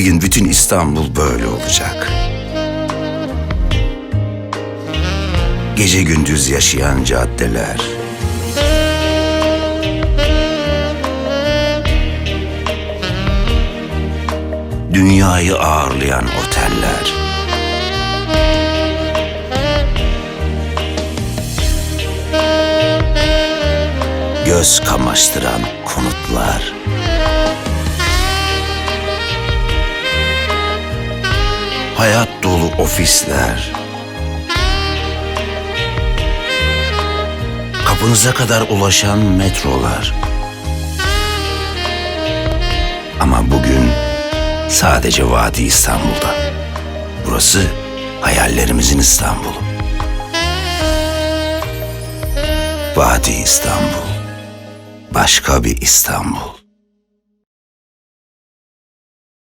Bir gün bütün İstanbul böyle olacak. Gece gündüz yaşayan caddeler. Dünyayı ağırlayan oteller. Göz kamaştıran konutlar. Hayat dolu ofisler. Kapınıza kadar ulaşan metrolar. Ama bugün sadece Vadi İstanbul'da. Burası hayallerimizin İstanbul'u. Vadi İstanbul. Başka bir İstanbul.